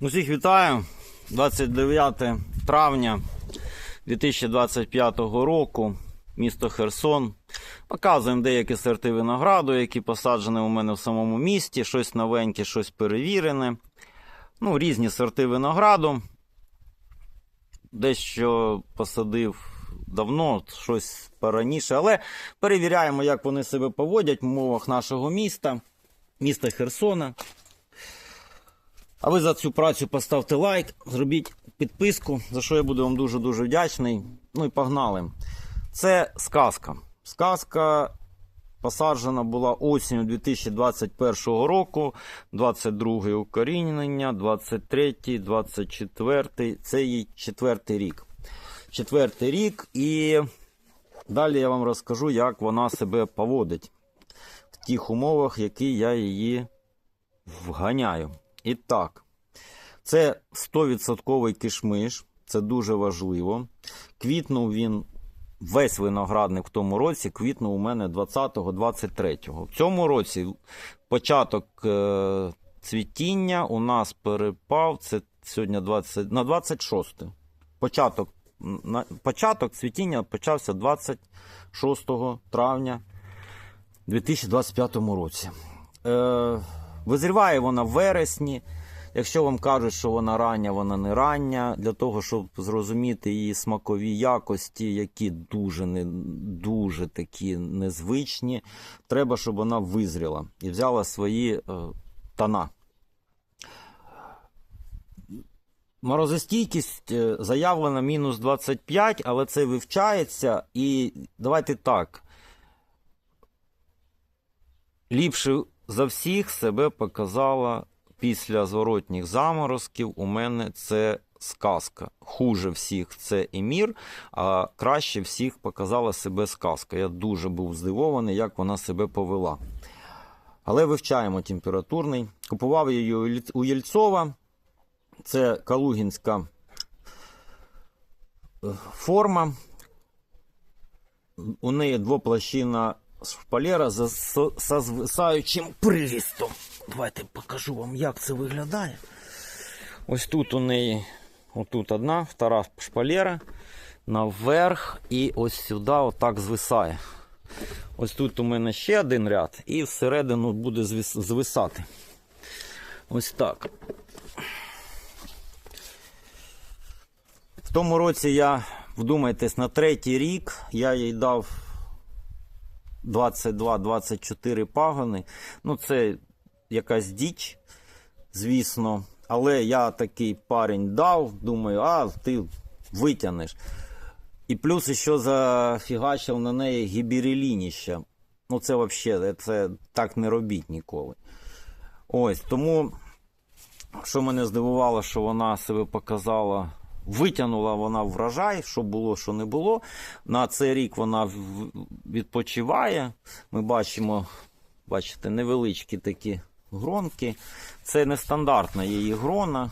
Усіх вітаю. 29 травня 2025 року. Місто Херсон. Показуємо деякі сорти винограду, які посаджені у мене в самому місті. Щось новеньке, щось перевірене. Ну, різні сорти винограду. Дещо посадив давно, щось пораніше. Але перевіряємо, як вони себе поводять в умовах нашого міста, міста Херсона. А ви за цю працю поставте лайк, зробіть підписку, за що я буду вам дуже-дуже вдячний. Ну і погнали. Це сказка. Сказка посаджена була осінню 2021 року, 22 укорінення, 23, 24, це її четвертий рік. Четвертий рік, і далі я вам розкажу, як вона себе поводить в тих умовах, які я її вганяю. І так, це 100% кишмиш, це дуже важливо. Квітнув він весь виноградник в тому році, квітнув у мене 20-23. В цьому році початок е, цвітіння у нас перепав, це сьогодні 20, на 26. Початок, початок цвітіння почався 26 травня 2025 році. Е, Визріває вона в вересні. Якщо вам кажуть, що вона рання, вона не рання. Для того, щоб зрозуміти її смакові якості, які дуже не дуже такі незвичні, треба, щоб вона визріла і взяла свої е, тона. Морозостійкість е, заявлена мінус 25, але це вивчається. І давайте так. Ліпше за всіх себе показала після зворотніх заморозків. У мене це сказка. Хуже всіх це Емір, а краще всіх показала себе сказка. Я дуже був здивований, як вона себе повела. Але вивчаємо температурний. Купував її у Єльцова. Це калугінська е, форма. У неї двоплощина шпалера за, со, со звисаючим прирістом. Давайте покажу вам, як це виглядає. Ось тут у неї отут одна, втора шпалера наверх і ось сюди отак звисає. Ось тут у мене ще один ряд, і всередину буде звис- звисати. Ось так. В тому році я, вдумайтесь, на третій рік я їй дав 22-24 пагони. Ну, це якась діч, звісно. Але я такий парень дав, думаю, а ти витягнеш. І плюс ще зафігачив на неї гібірелініще. Ну, це взагалі, це так не робіть ніколи. Ось, тому, що мене здивувало, що вона себе показала, витягнула вона врожай, що було, що не було. На цей рік вона відпочиває. Ми бачимо, бачите, невеличкі такі гронки. Це нестандартна її грона.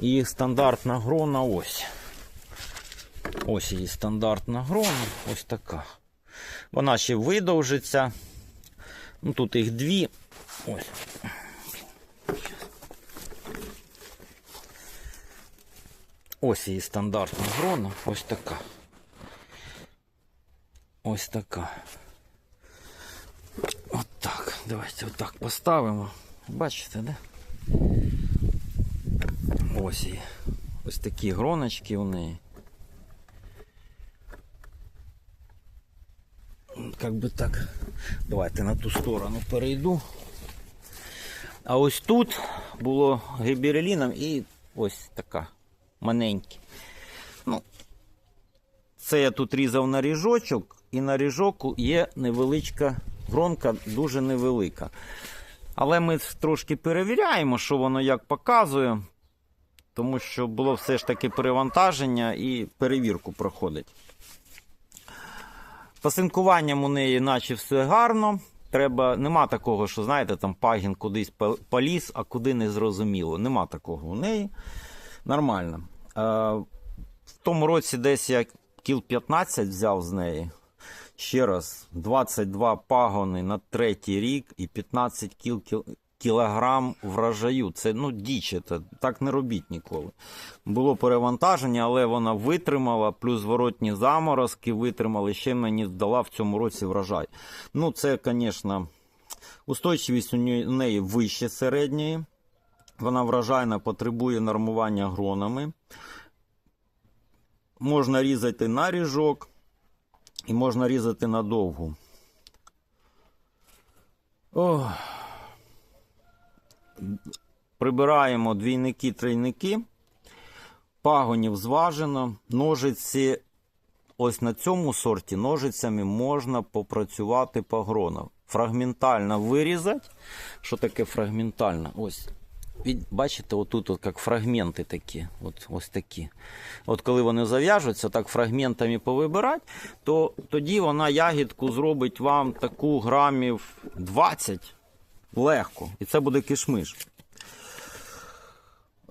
Її стандартна грона ось. Ось її стандартна грона, ось така. Вона ще видовжиться. Ну, тут їх дві. Ось. Ось її стандартна грона, ось така. Ось така. От так. Давайте отак поставимо. Бачите, да? Ось її. Ось такі гроночки у неї. Как би так. Давайте на ту сторону перейду. А ось тут було гібереліном і ось така маленькі. Ну, це я тут різав на ріжочок, і на ріжоку є невеличка гронка, дуже невелика. Але ми трошки перевіряємо, що воно як показує, тому що було все ж таки перевантаження і перевірку проходить. Пасинкуванням у неї, наче все гарно. Треба, нема такого, що знаєте, там пагін кудись по- поліз, а куди не зрозуміло. Нема такого у неї. Нормально. Е, в тому році десь я кіл 15 взяв з неї. Ще раз, 22 пагони на третій рік і 15 кіл, кіл, кілограм врожаю. Це ну діч, так не робіть ніколи. Було перевантаження, але вона витримала, плюс зворотні заморозки витримали, ще мені дала в цьому році врожай. Ну, це, звісно, устойчивість у неї- вище середньої. Вона врожайна, потребує нормування гронами. Можна різати на ріжок і можна різати на довгу. Ох. Прибираємо двійники, трійники. Пагонів зважено. Ножиці. Ось на цьому сорті ножицями можна попрацювати по гронам. Фрагментально вирізати. Що таке фрагментально? Ось. Бачите, отут от як фрагменти такі. От, ось такі. От коли вони зав'яжуться, так фрагментами повибирати, то тоді вона ягідку зробить вам таку грамів 20 легко. І це буде кишмиш.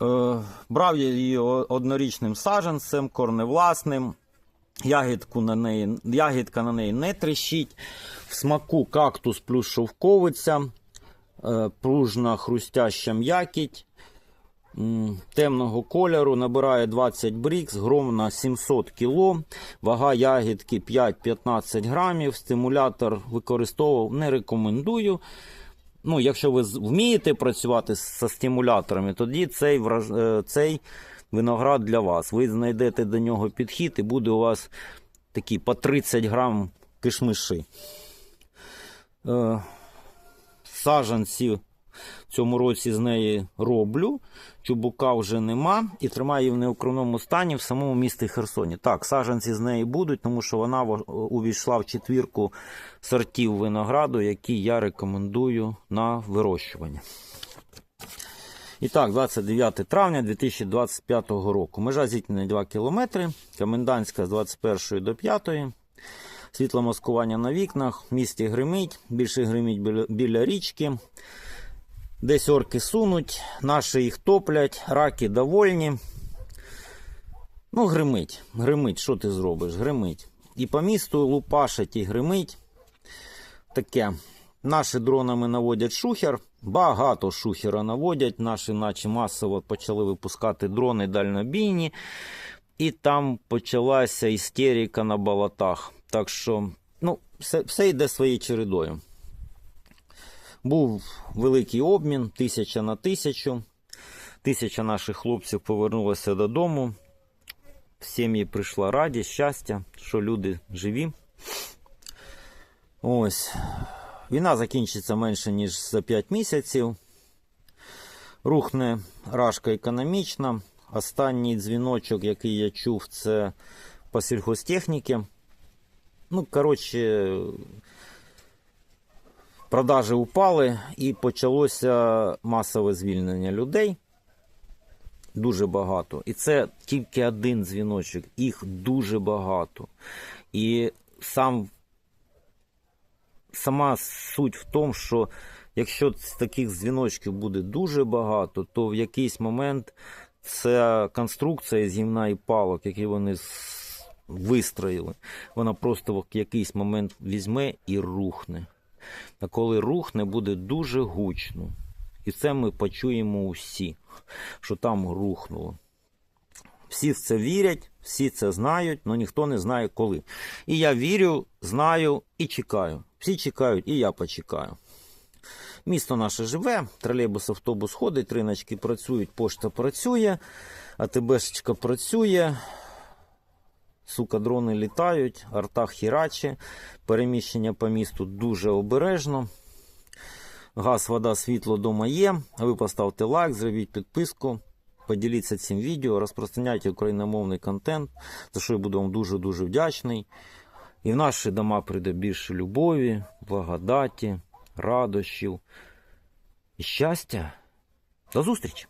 Е, брав я її однорічним саджанцем, корневласним. Ягідку на неї, ягідка на неї не тріщить. В смаку кактус плюс шовковиця, пружна хрустяща м'якіть. Темного кольору набирає 20 брікс, гром на 700 кг, вага ягідки 5-15 грамів. Стимулятор використовував не рекомендую. Ну, якщо ви вмієте працювати з стимуляторами, тоді цей, е, цей виноград для вас. Ви знайдете до нього підхід і буде у вас такі по 30 грам кишмиші. Саджанці в цьому році з неї роблю. Чубука вже нема і тримаю її в неукромному стані в самому місті Херсоні. Так, саджанці з неї будуть, тому що вона увійшла в четвірку сортів винограду, які я рекомендую на вирощування. І так, 29 травня 2025 року. Межа зіткнення 2 км, комендантська з 21 до 5. Світло маскування на вікнах, в місті гримить, більше гримить біля, біля річки. Десь орки сунуть, наші їх топлять, раки довольні. Ну, гримить, гримить, що ти зробиш? Гримить. І по місту лупашить і гримить. Таке. Наші дронами наводять шухер, багато шухера наводять. Наші, наче масово почали випускати дрони дальнобійні, і там почалася істерика на болотах. Так що, ну, все, все йде своєю чередою. Був великий обмін, тисяча на тисячу. Тисяча наших хлопців повернулося додому. В сім'ї прийшла радість, щастя, що люди живі. Ось. Війна закінчиться менше, ніж за 5 місяців. Рухне рашка економічна. Останній дзвіночок, який я чув, це по сільхозтехніки. Ну, коротше, продажі упали і почалося масове звільнення людей. Дуже багато. І це тільки один дзвіночок, їх дуже багато. І сам сама суть в тому, що якщо таких дзвіночків буде дуже багато, то в якийсь момент ця конструкція з гімна і палок, які вони вистроїли, вона просто в якийсь момент візьме і рухне. А коли рухне, буде дуже гучно. І це ми почуємо усі, що там рухнуло. Всі в це вірять, всі це знають, але ніхто не знає коли. І я вірю, знаю і чекаю. Всі чекають, і я почекаю. Місто наше живе, тролейбус, автобус ходить, риночки працюють, пошта працює, АТБшечка працює. Сука, дрони літають, арта хіраче, переміщення по місту дуже обережно. Газ, вода, світло дома є. А ви поставте лайк, зробіть підписку, поділіться цим відео, розпространяйте україномовний контент, за що я буду вам дуже-дуже вдячний. І в наші дома прийде більше любові, благодаті, радощів і щастя. До зустрічі!